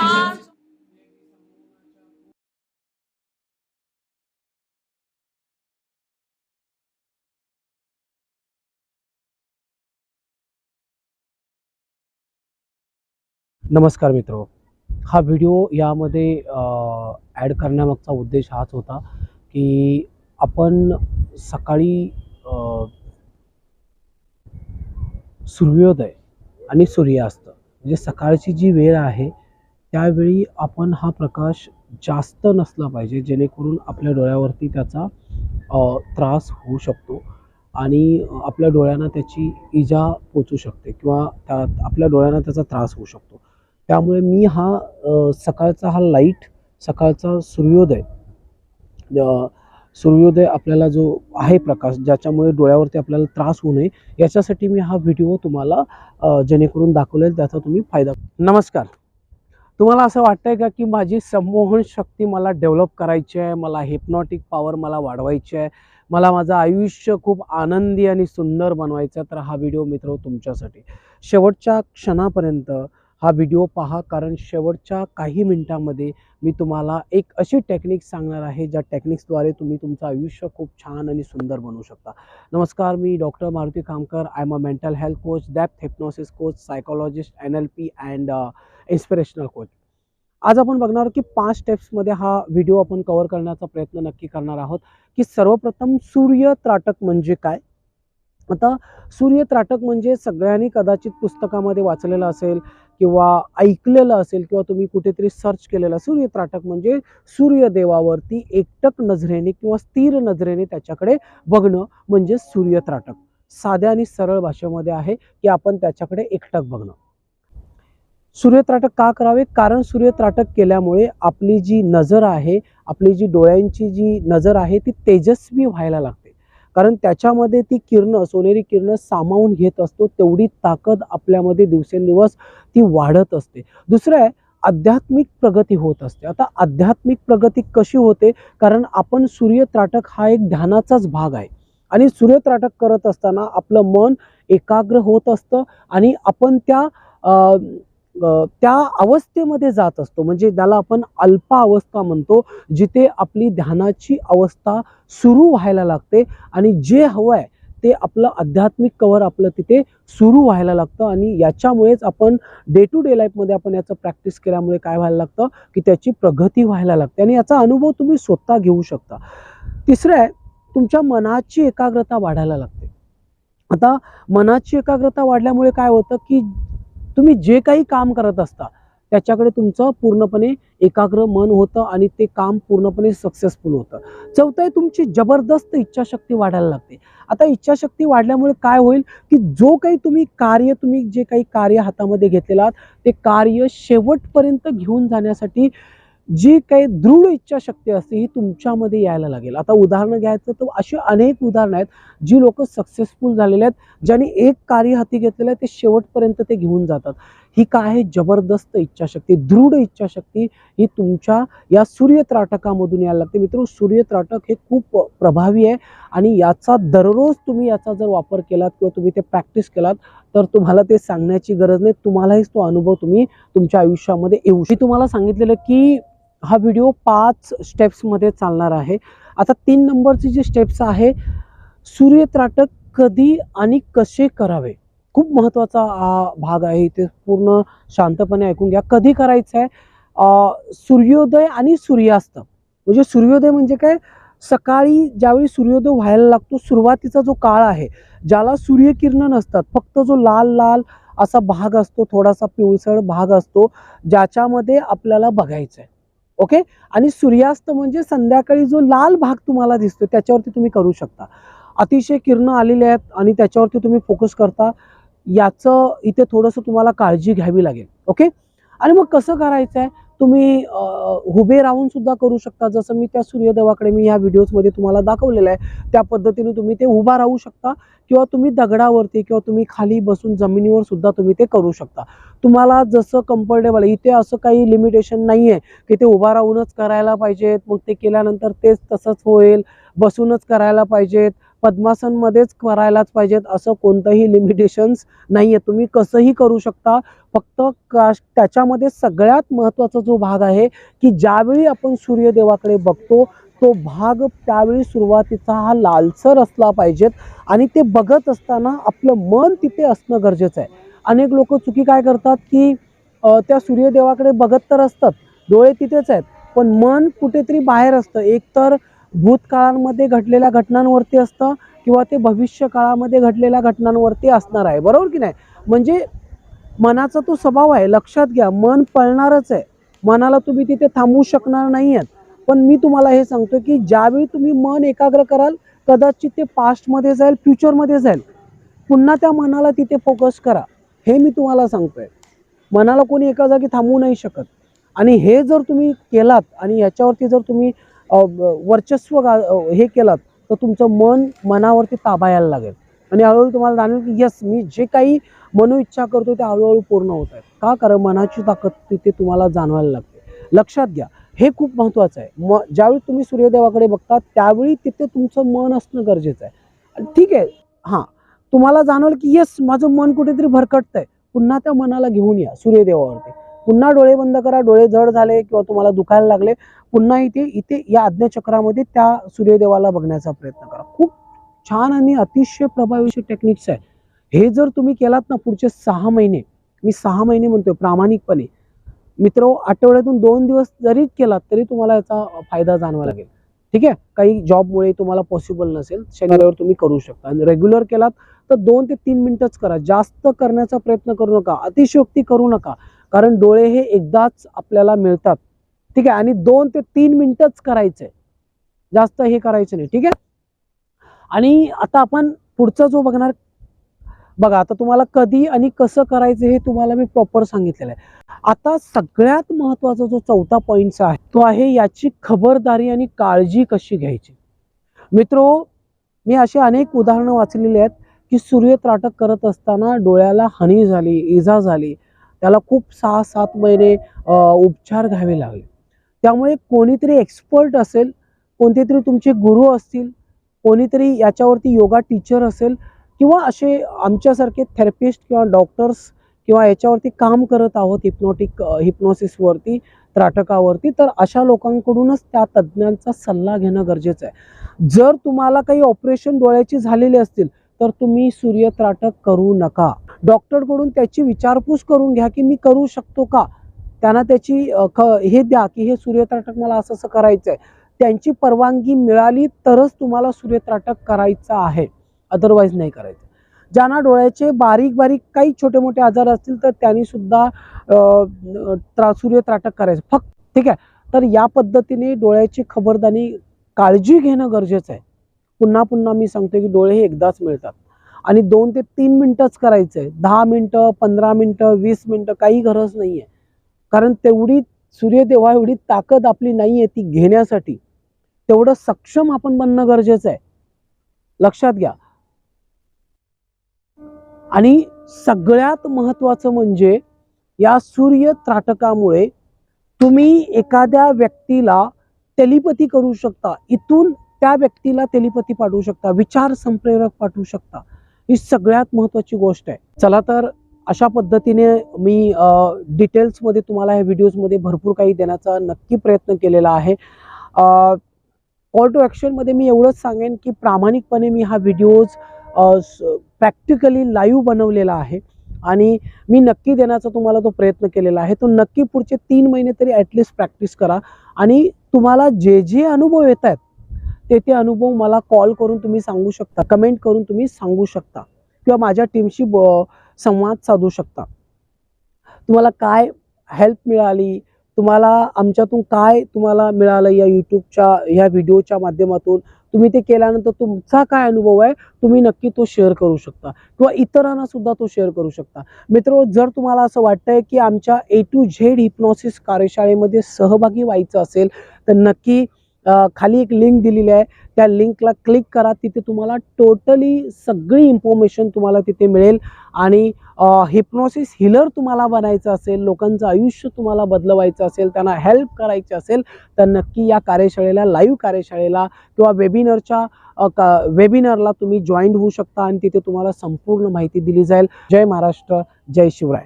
छान नमस्कार मित्र. हा व्हिडिओ यामध्ये ॲड करण्यामागचा उद्देश हाच होता की आपण सकाळी सूर्योदय आणि सूर्यास्त म्हणजे सकाळची जी वेळ आहे त्यावेळी आपण हा प्रकाश जास्त नसला पाहिजे जेणेकरून आपल्या डोळ्यावरती त्याचा त्रास होऊ शकतो आणि आपल्या डोळ्यांना त्याची इजा पोचू शकते किंवा त्या आपल्या डोळ्यांना त्याचा त्रास होऊ शकतो. त्यामुळे मी हा सकाळचा हा लाइट सकाळचा सूर्योदय सूर्योदय आपल्याला जो आहे प्रकाश ज्याच्यामुळे डोळ्यावरती आपल्याला त्रास होऊ नये याच्यासाठी मी हा व्हिडिओ तुम्हाला जेणेकरून दाखवलेल त्याचा तुम्ही फायदा नमस्कार. तुम्हाला असं वाटतंय का की माझी संमोहन शक्ती मला डेव्हलप करायची आहे मला हिप्नॉटिक पॉवर मला वाढवायची आहे मला माझं आयुष्य खूप आनंदी आणि सुंदर बनवायचं आहे? तर हा व्हिडिओ मित्र तुमच्यासाठी. शेवटच्या क्षणापर्यंत हा व्हिडिओ पहा कारण शेवटच्या काही मिनटामध्ये मी तुम्हाला एक अशी टेक्निक सांगणार आहे ज्या टेक्निक्सद्वारे तुम्ही तुमचं आयुष्य खूप छान आणि सुंदर बनवू शकता. नमस्कार मी doctor Maruti Kamkar. I M a mental health coach दॅप hypnosis coach psychologist N L P and inspirational coach आज आपण बघणार आहोत की पाच स्टेप्समध्ये हा व्हिडिओ आपण कव्हर करण्याचा प्रयत्न नक्की करणार आहोत की सर्वप्रथम सूर्य त्राटक म्हणजे काय? आता सूर्य त्राटक म्हणजे सगळ्यांनी कदाचित पुस्तकामध्ये वाचलेलं असेल किंवा ऐकलेलं असेल किंवा तुम्ही कुठेतरी सर्च केलेलं सूर्य त्राटक म्हणजे सूर्यदेवावरती एकटक नजरेने किंवा स्थिर नजरेने त्याच्याकडे बघणं म्हणजे सूर्य त्राटक. साध्या आणि सरळ भाषेमध्ये आहे की आपण त्याच्याकडे एकटक बघणं. सूर्यत्राटक का करावे? कारण सूर्यत्राटक केल्यामुळे आपली जी नजर आहे आपली जी डोळ्यांची जी नजर आहे ती तेजस्वी व्हायला लागते. कारण त्याच्यामध्ये ती किरणं सोनेरी किरणं सामावून घेत असतो तेवढी ताकद आपल्यामध्ये दिवसेंदिवस ती वाढत असते. दुसरं आहे आध्यात्मिक प्रगती होत असते. आता आध्यात्मिक प्रगती कशी होते? कारण आपण सूर्यत्राटक हा एक ध्यानाचाच भाग आहे. आणि सूर्यत्राटक करत असताना आपलं मन एकाग्र होत असतं आणि आपण त्या त्या अवस्थेमध्ये जात असतो. म्हणजे ज्याला आपण अल्पा अवस्था म्हणतो जिथे आपली ध्यानाची अवस्था सुरू व्हायला लागते आणि जे हवं आहे ते आपलं आध्यात्मिक कवर आपलं तिथे सुरू व्हायला लागतं आणि याच्यामुळेच आपण डे टू डे लाईफमध्ये आपण याचं प्रॅक्टिस केल्यामुळे काय व्हायला लागतं? की त्याची प्रगती व्हायला लागते आणि याचा अनुभव तुम्ही स्वतः घेऊ शकता. तिसरं आहे तुमच्या मनाची एकाग्रता वाढायला लागते. आता मनाची एकाग्रता वाढल्यामुळे काय होतं की तुम्ही जे काही काम करत असता त्याच्याकडे तुमचं पूर्णपणे एकाग्र मन होतं आणि ते काम पूर्णपणे सक्सेसफुल होतं. चौथं आहे तुमची जबरदस्त इच्छाशक्ती वाढायला लागते. आता इच्छाशक्ती वाढल्यामुळे काय होईल की जो काही तुम्ही कार्य तुम्ही जे काही कार्य हातामध्ये घेतलेलं आहात ते कार्य शेवटपर्यंत घेऊन जाण्यासाठी जी काही दृढ इच्छाशक्ती असते ही तुमच्यामध्ये यायला लागेल. आता उदाहरणं घ्यायचं तर अशी अनेक उदाहरणं आहेत जी लोक सक्सेसफुल झालेले आहेत ज्यांनी एक कार्य हाती घेतलेलं आहे ते शेवटपर्यंत ते घेऊन जातात. ही काय आहे? जबरदस्त इच्छाशक्ती दृढ इच्छाशक्ती ही तुमच्या या सूर्यत्राटकामधून यायला लागते. मित्र सूर्यत्राटक हे खूप प्रभावी आहे आणि याचा दररोज तुम्ही याचा जर वापर केलात किंवा तुम्ही ते प्रॅक्टिस केलात तर तुम्हाला ते सांगण्याची गरज नाही. तुम्हालाही तो अनुभव तुम्ही तुमच्या आयुष्यामध्ये येऊ मी तुम्हाला सांगितलेलं की हा व्हिडिओ पाच स्टेप्समध्ये चालणार आहे. आता तीन नंबरची जी स्टेप्स आहे सूर्यत्राटक कधी आणि कसे करावे? खूप महत्त्वाचा हा भाग आहे. इथे पूर्ण शांतपणे ऐकून घ्या. कधी करायचं आहे सूर्योदय आणि सूर्यास्त. म्हणजे सूर्योदय म्हणजे काय? सकाळी ज्यावेळी सूर्योदय व्हायला लागतो सुरुवातीचा जो काळ आहे ज्याला सूर्यकिरण नसतात फक्त जो लाल लाल असा भाग असतो थोडासा पिवळसळ भाग असतो ज्याच्यामध्ये आपल्याला बघायचं आहे ओके? आणि सूर्यास्त म्हणजे संध्याकाळी जो लाल भाग तुम्हाला दिसतो त्याच्यावरती तुम्ही करू शकता. अतिशय किरणं आलेले आहेत आणि त्याच्यावरती तुम्ही फोकस करता. याचं इथे थोडंसं तुम्हाला काळजी घ्यावी लागेल. ओके? आणि मग कसं करायचं आहे तुम्ही उभे राहून सुद्धा करू शकता. जसं मी त्या सूर्यदेवाकडे मी ह्या व्हिडिओजमध्ये तुम्हाला दाखवलेलं आहे. त्या पद्धतीने तुम्ही ते उभा राहू शकता किंवा तुम्ही दगडावरती किंवा तुम्ही खाली बसून जमिनीवर सुद्धा तुम्ही ते करू शकता. तुम्हाला जसं कम्फर्टेबल आहे इथे असं काही लिमिटेशन नाही आहे की ते उभा राहूनच करायला पाहिजेत. मग ते केल्यानंतर तेच तसंच होईल. बसूनच करायला पाहिजेत. पद्मासनमध्येच करायलाच पाहिजेत असं कोणतंही लिमिटेशन्स नाही आहे तुम्ही कसंही करू शकता. फक्त का त्याच्यामध्ये सगळ्यात महत्त्वाचा जो भाग आहे की ज्यावेळी आपण सूर्यदेवाकडे बघतो तो भाग त्यावेळी सुरुवातीचा हा लालसर असला पाहिजेत आणि ते बघत असताना आपलं मन तिथे असणं गरजेचं आहे. अनेक लोक चुकी काय करतात की त्या सूर्यदेवाकडे बघत तर असतात डोळे तिथेच आहेत पण मन कुठेतरी बाहेर असतं. एकतर भूतकाळांमध्ये घडलेल्या घटनांवरती असतं किंवा ते भविष्य काळामध्ये घडलेल्या घटनांवरती असणार आहे. बरोबर की नाही? म्हणजे मनाचा तो स्वभाव आहे लक्षात घ्या मन पळणारच आहे. मनाला तुम्ही तिथे थांबवू शकणार नाही आहेत पण मी तुम्हाला हे सांगतो की ज्यावेळी तुम्ही मन एकाग्र कराल कदाचित ते पास्टमध्ये जाईल फ्युचरमध्ये जाईल. पुन्हा त्या मनाला तिथे फोकस करा. हे मी तुम्हाला सांगतोय. मनाला कोणी एका जागी थांबवू नाही शकत. आणि हे जर तुम्ही केलात आणि याच्यावरती जर तुम्ही वर्चस्व गा हे केलात तर तुमचं मन मनावरती ताबा यायला लागेल. आणि हळूहळू तुम्हाला जाणवेल की यस मी जे काही मनोइच्छा करतो ते हळूहळू पूर्ण होत आहेत. का? कारण मनाची ताकद तिथे तुम्हाला जाणवायला लागते. लक्षात घ्या हे खूप महत्त्वाचं आहे. म ज्यावेळी तुम्ही सूर्यदेवाकडे बघता त्यावेळी तिथे तुमचं मन असणं गरजेचं आहे. ठीक आहे हां तुम्हाला जाणवलं की येस माझं मन कुठेतरी भरकटतंय. पुन्हा त्या मनाला घेऊन या सूर्यदेवावरती. पुन्हा डोळे बंद करा डोळे जड झाले किंवा तुम्हाला दुखायला लागले पुन्हा इथे इथे या आज्ञाचक्रामध्ये त्या सूर्यदेवाला बघण्याचा प्रयत्न करा. खूप छान आणि अतिशय प्रभावीशी टेक्निक्स आहे हे जर तुम्ही केलात ना पुढचे सहा महिने मी सहा महिने म्हणतोय प्रामाणिकपणे. मित्र आठवड्यातून दोन दिवस जरी केलात तरी तुम्हाला याचा फायदा जाणवा लागेल. ठीक आहे? काही जॉबमुळे तुम्हाला पॉसिबल नसेल शनिवारवर तुम्ही करू शकता. आणि रेग्युलर केलात तर दोन ते तीन मिनिटच करा. जास्त करण्याचा प्रयत्न करू नका. अतिशयोक्ती करू नका. कारण डोळे हे एकदाच आपल्याला मिळतात. ठीक आहे? आणि दोन ते तीन मिनिटच करायचंय. जास्त हे करायचं नाही. ठीक आहे? आणि आता आपण पुढचा जो बघणार बघा आता तुम्हाला कधी आणि कसं करायचं हे तुम्हाला मी प्रॉपर सांगितलेलं आहे. आता सगळ्यात महत्त्वाचा जो चौथा पॉईंट आहे तो आहे याची खबरदारी आणि काळजी कशी घ्यायची? मित्रो मी अशी अनेक उदाहरणं वाचलेली आहेत की सूर्य त्राटक करत असताना डोळ्याला हानी झाली इजा झाली त्याला खूप सहा सात महिने उपचार घ्यावे लागले. त्यामुळे कोणीतरी एक्सपर्ट असेल कोणते तरी तुमचे गुरु असतील कोणीतरी याच्यावरती योगा टीचर असेल किंवा असे आमच्यासारखे थेरपिस्ट किंवा डॉक्टर्स किंवा याच्यावरती काम करत आहोत हिप्नॉटिक हिप्नॉसिसवरती त्राटकावरती तर अशा लोकांकडूनच त्या तज्ज्ञांचा सल्ला घेणं गरजेचं आहे. जर तुम्हाला काही ऑपरेशन डोळ्याची झालेली असतील तर तुम्ही सूर्य त्राटक करू नका. डॉक्टरकडून त्याची विचारपूस करून घ्या की मी करू शकतो का? त्यांना त्याची ख हे द्या की हे सूर्यत्राटक मला असं असं करायचं आहे त्यांची परवानगी मिळाली तरच तुम्हाला सूर्यत्राटक करायचं आहे. अदरवाईज नाही करायचं. ज्यांना डोळ्याचे बारीक बारीक काही छोटे मोठे आजार असतील तर त्यांनी सुद्धा त्रा सूर्यत्राटक करायचं. फक्त ठीक आहे. तर या पद्धतीने डोळ्याची खबरदारी काळजी घेणं गरजेचं आहे. पुन्हा पुन्हा मी सांगतो की डोळे हे एकदाच मिळतात. आणि दोन ते तीन मिनटंच करायचं आहे दहा मिनटं पंधरा मिनटं वीस मिनटं काही गरज नाही आहे कारण तेवढी सूर्यदेवा एवढी ताकद आपली नाही आहे ती घेण्यासाठी. तेवढं सक्षम आपण बनणं गरजेचं आहे. लक्षात घ्या. आणि सगळ्यात महत्त्वाचं म्हणजे या सूर्य त्राटकामुळे तुम्ही एखाद्या व्यक्तीला टेलिपती करू शकता. इथून त्या व्यक्तीला तेलिपती पाठवू शकता विचार संप्रेरक पाठवू शकता. ही सगळ्यात महत्त्वाची गोष्ट आहे. चला तर अशा पद्धतीने मी डिटेल्समध्ये तुम्हाला ह्या व्हिडिओजमध्ये भरपूर काही देण्याचा नक्की प्रयत्न केलेला आहे. कॉल टू ॲक्शनमध्ये मी एवढंच सांगेन की प्रामाणिकपणे मी हा व्हिडिओज प्रॅक्टिकली लाईव्ह बनवलेला आहे. आणि मी नक्की देण्याचा तुम्हाला तो प्रयत्न केलेला आहे. तो नक्की पुढचे तीन महिने तरी ॲटलिस्ट प्रॅक्टिस करा. आणि तुम्हाला जे जे अनुभव येत आहेत ते ते अनुभव मला कॉल करून तुम्ही सांगू शकता कमेंट करून तुम्ही सांगू शकता किंवा माझ्या टीमशी ब संवाद साधू शकता. तुम्हाला काय हेल्प मिळाली तुम्हाला आमच्यातून काय तुम्हाला मिळालं या यूट्यूबच्या ह्या व्हिडिओच्या माध्यमातून तुम्ही ते केल्यानंतर तुमचा काय अनुभव आहे तुम्ही नक्की तो शेअर करू शकता किंवा इतरांना सुद्धा तो शेअर करू शकता. मित्र जर तुम्हाला असं वाटतंय की आमच्या ए टू झेड हिप्नॉसिस कार्यशाळेमध्ये सहभागी व्हायचं असेल तर नक्की खाली एक लिंक दिलेली आहे. त्या लिंकला क्लिक करा. तिथे तुम्हाला टोटली सगळी इन्फॉर्मेशन तुम्हाला तिथे मिळेल. आणि हिप्नॉसिस हिलर तुम्हाला बनायचं असेल लोकांचं आयुष्य तुम्हाला बदलवायचं असेल त्यांना हेल्प करायची असेल तर नक्की या कार्यशाळेला लाईव्ह कार्यशाळेला किंवा वेबिनरच्या का वेबिनरला तुम्ही जॉईन होऊ शकता आणि तिथे तुम्हाला संपूर्ण माहिती दिली जाईल. जय महाराष्ट्र जय शिवराय.